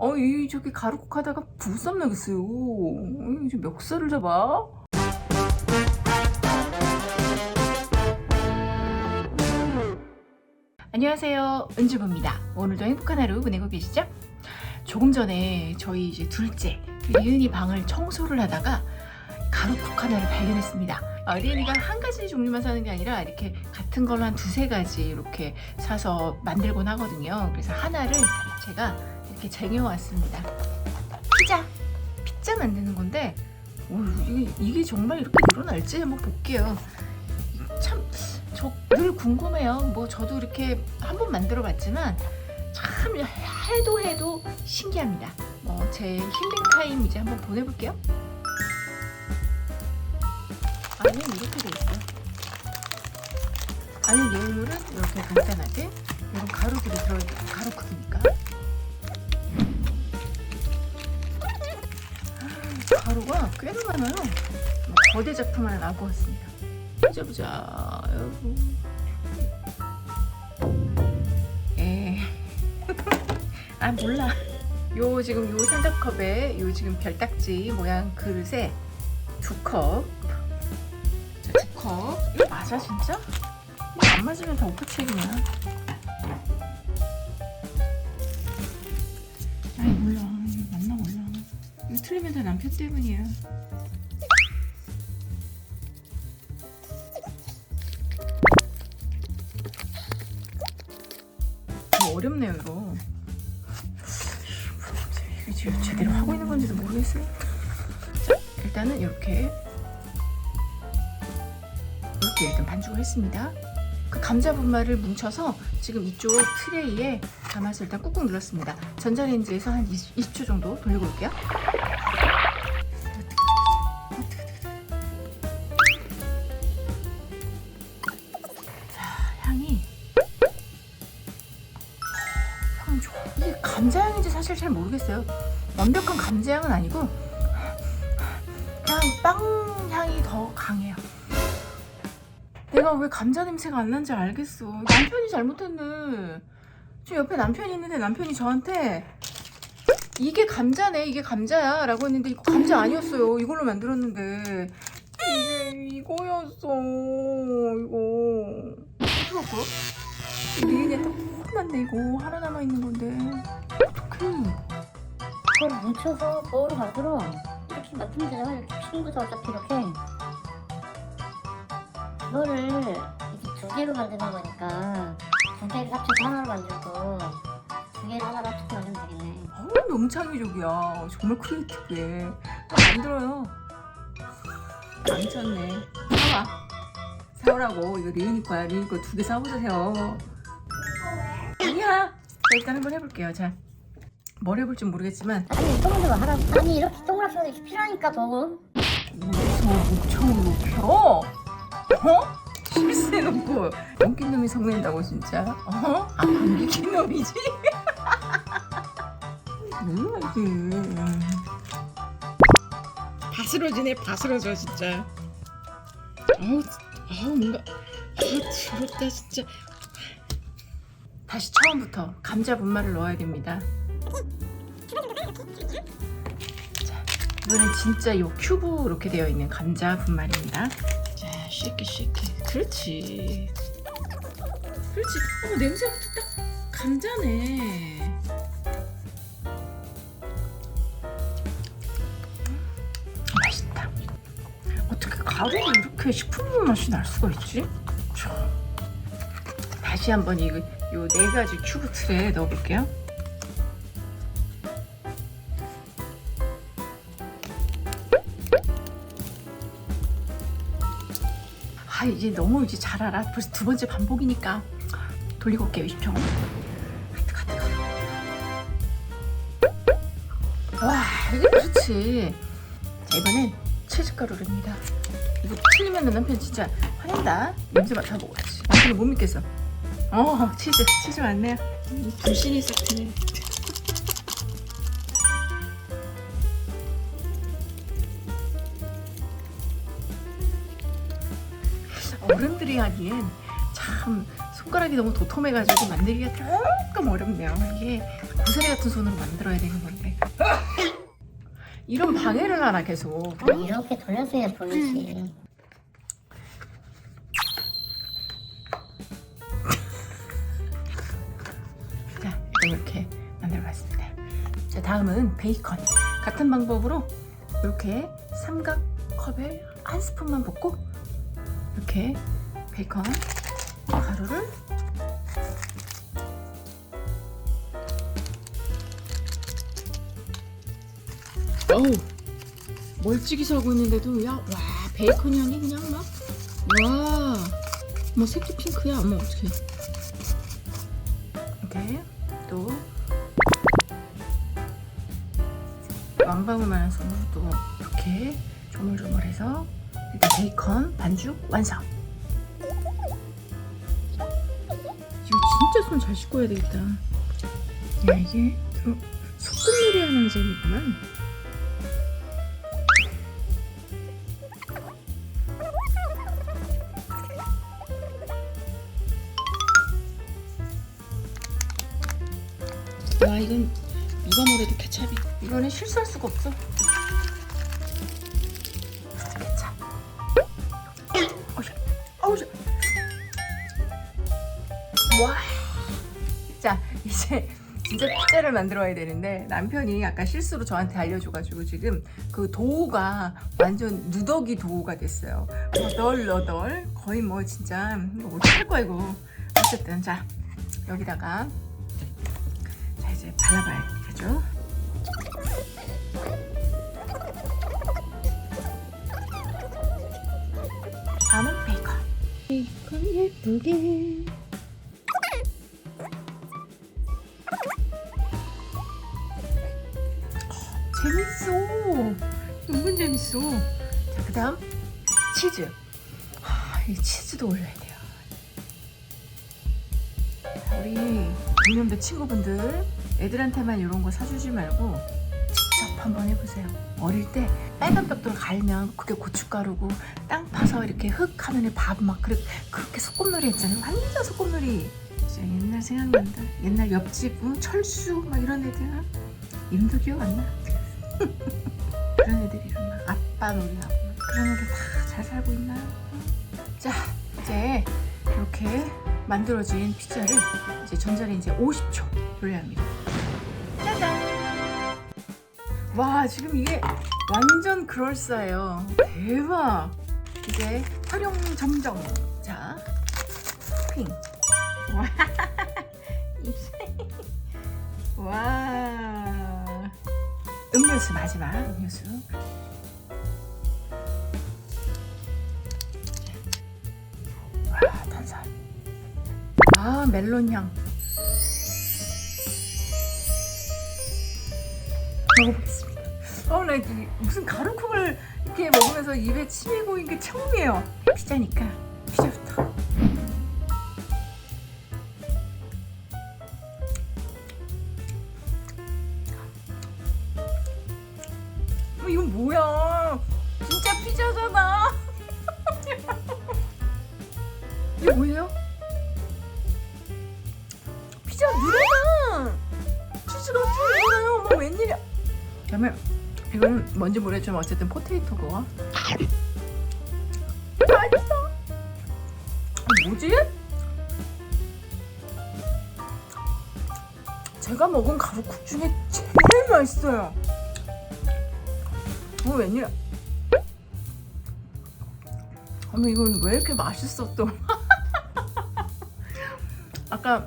어, 이 저기 가루국 하다가 부쌈 나겠어요. 어, 이제 멱살을 잡아. 안녕하세요. 은주부입니다. 오늘도 행복한 하루 보내고 계시죠? 조금 전에 저희 이제 둘째 리은이 방을 청소를 하다가 가루국 하나를 발견했습니다. 어, 리은이가 한 가지 종류만 사는 게 아니라 이렇게 같은 걸로 한 두세 가지 이렇게 사서 만들곤 하거든요. 그래서 하나를 제가 이렇게 쟁여왔습니다. 피자! 피자 만드는 건데 오, 이게, 이게 정말 이렇게 늘어날지 한번 볼게요. 참, 저 늘 궁금해요. 뭐 저도 이렇게 한번 만들어 봤지만 참 해도 해도 신기합니다. 뭐 제 힐링 타임 이제 한번 보내볼게요. 안에 이렇게 돼 있어요. 안에 내용물은 이렇게 간단하게 이런 가루들이 들어있고 가루 꽤나 많아요. 뭐 거대 작품 하나 나고 왔습니다. 보자 보자 여러분. 에. 아 몰라. 요 지금 요 삼각컵에 요 지금 별딱지 모양 그릇에 두 컵. 자, 두 컵. 이거 맞아 진짜? 안 맞으면 다 오프책이야. 아이 몰라. 틀리면 다 남편 때문이야. 어렵네요 이거. 이게 지금 제대로 하고 있는 건지도 모르겠어요. 자, 일단은 이렇게 이렇게 일단 반죽을 했습니다. 그 감자 분말을 뭉쳐서 지금 이쪽 트레이에 담아서 일단 꾹꾹 눌렀습니다. 전자레인지에서 한 20, 20초 정도 돌리고 올게요. 잘 모르겠어요. 완벽한 감자향은 아니고 그냥 빵 향이 더 강해요. 내가 왜 감자 냄새가 안 난지 알겠어. 남편이 잘못했네. 지금 옆에 남편이 있는데 남편이 저한테 이게 감자네, 이게 감자야 라고 했는데 이거 감자 아니었어요. 이걸로 만들었는데 이게 이거였어. 이거 어떡할 리은이 조그만데 이거 하나 남아 있는 건데 어떡해. 그걸 뭉쳐서 거울을 만들어 이렇게 되잖아 이렇게 거죠 어차피 이렇게 이거를 이렇게 두 개로 만드는 거니까 두 개를 합쳐서 하나로 만들고 두 개를 하나로 합쳐서 만들면 되겠네 어우 너무 창의적이야. 정말 크리에이티브해. 나 만들어요. 안 쳤네. 사와. 사오라고. 이거 리은이 거야. 리은이 거 두 개 사오세요. 아니야. 자, 일단 한번 해볼게요. 자. 뭘 해볼지 모르겠지만 아니 동그랗게 하라고 아니 이렇게 동그랗게 게 필요하니까 더 목청으로 펴? 어? 실수해놓고 연기 놈이 성낸다고 진짜? 어? 아 연기 놈이지? 뭐야 이게 바스러지네 바스러져 진짜 아우 아우 뭔가 아 더럽다 진짜 다시 처음부터 감자 분말을 넣어야 됩니다 자 이번엔 진짜 요 큐브 이렇게 되어 있는 감자 분말입니다 자 쉐이키 쉐이키 그렇지 그렇지 어 냄새부터 딱 감자네 맛있다. 어떻게 가루가 이렇게 식품 맛이 날 수가 있지? 참. 다시 한번 이거 요네 가지 큐브 틀에 넣어볼게요. 아 이제 너무 이제 잘 알아. 벌써 두 번째 반복이니까 돌리고 올게요 20초. 뜨거 뜨거. 와 이게 그렇지. 자 이번엔 치즈가루입니다. 이거 틀리면 남편 진짜 화낸다. 냄새 맡아보고야지. 남편이 못 믿겠어. 어 치즈 치즈 많네요. 이 불신이 싹트네. 어른들이 하기엔 참 손가락이 너무 도톰해가지고 만들기가 조금 어렵네요. 이게 고사리 같은 손으로 만들어야 되는 건데. 이런 방해를 하나 계속. 이렇게 돌려줘야 보이지. 자, 이렇게 만들어봤습니다. 자, 다음은 베이컨. 같은 방법으로 이렇게 삼각 컵에 한 스푼만 붓고 이렇게 베이컨 가루를 어우. 멀찍이 서고 있는데도 야와 베이컨 향이 그냥 막와뭐 색도 핑크야. 어머 어떡해. 이렇게 또 왕방울만한 손으로 또 이렇게 조물조물해서 일단 베이컨 반죽 완성. 이거 진짜 손 잘 씻고 해야 되겠다. 야 이게 또 소꿉놀이 하는 재미구만. 와 이건 누가 뭐래도 케찹이 이거는 실수할 수가 없어 자 이제 진짜 피자를 만들어야 되는데 남편이 아까 실수로 저한테 알려줘가지고 지금 그 도우가 완전 누더기 도우가 됐어요 너덜너덜 거의 뭐 진짜 이거 못할 거야 이거 어쨌든 자 여기다가 자 이제 발라봐야 되죠. 다음은 베이컨. 베이컨 예쁘게. 치즈. 하, 이 치즈도 올려야 돼요. 우리 동년배 친구분들 애들한테만 이런 거 사주지 말고 직접 한번 해보세요. 어릴 때 빨간 벽돌 갈면 그게 고춧가루고 땅 파서 이렇게 흙 하면에 밥막 그렇게, 그렇게 소꿉놀이 했잖아요. 완전 소꿉놀이. 진짜 옛날 생각난다. 옛날 옆집 응? 철수 막 이런 애들 이름도 기억 안 나. 그런 애들 이름 막 아빠 놀이하고 막 그런 애들 다 잘 살고 있나? 자 이제 이렇게 만들어진 피자를 이제 전자레인지에 50초 돌려야 합니다. 짜잔! 와 지금 이게 완전 그럴싸해요. 대박! 이제 활용 점정. 자, 핑. 와, 와. 음료수 마지막 음료수. 아 멜론 향. 먹어보겠습니다. 어, 나 무슨 가루콩을 이렇게 먹으면서 입에 침이 고인 게 처음이에요. 피자니까 치즈가 엄청 늘어나요. 어머 웬일이야? 그다음에 이건 뭔지 모르겠지만 어쨌든 포테이토 그거. 맛있어. 이거 뭐지? 제가 먹은 가루국 중에 제일 맛있어요. 어 웬일이야? 어머 이건 왜 이렇게 맛있어 또? 아까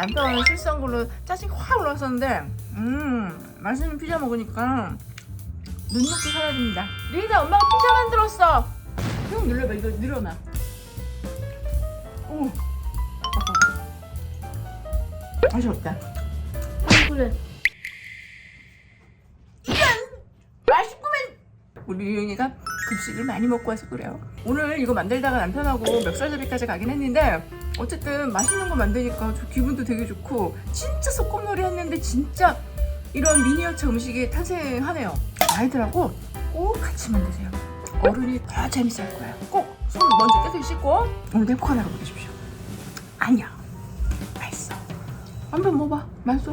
남편은 실수한 걸로 짜증이 확 올라왔었는데 음 맛있는 피자 먹으니까 눈욕도 사라집니다. 리다 엄마가 피자 만들었어! 형 눌러봐. 이거 늘어나 오. 맛이 없다. 그래. 이런 맛있구만! 우리 유영이가 급식을 많이 먹고 와서 그래요. 오늘 이거 만들다가 남편하고 멱살잡이까지 가긴 했는데 어쨌든 맛있는 거 만드니까 저 기분도 되게 좋고 진짜 소꿉놀이 했는데 진짜 이런 미니어처 음식이 탄생하네요. 아이들하고? 꼭 같이 만드세요. 어른이 더 재밌을 거예요 꼭 손 먼저 깨끗이 씻고 행복한 하루 보내십시오. 안녕 한번 먹어봐. 맛있어.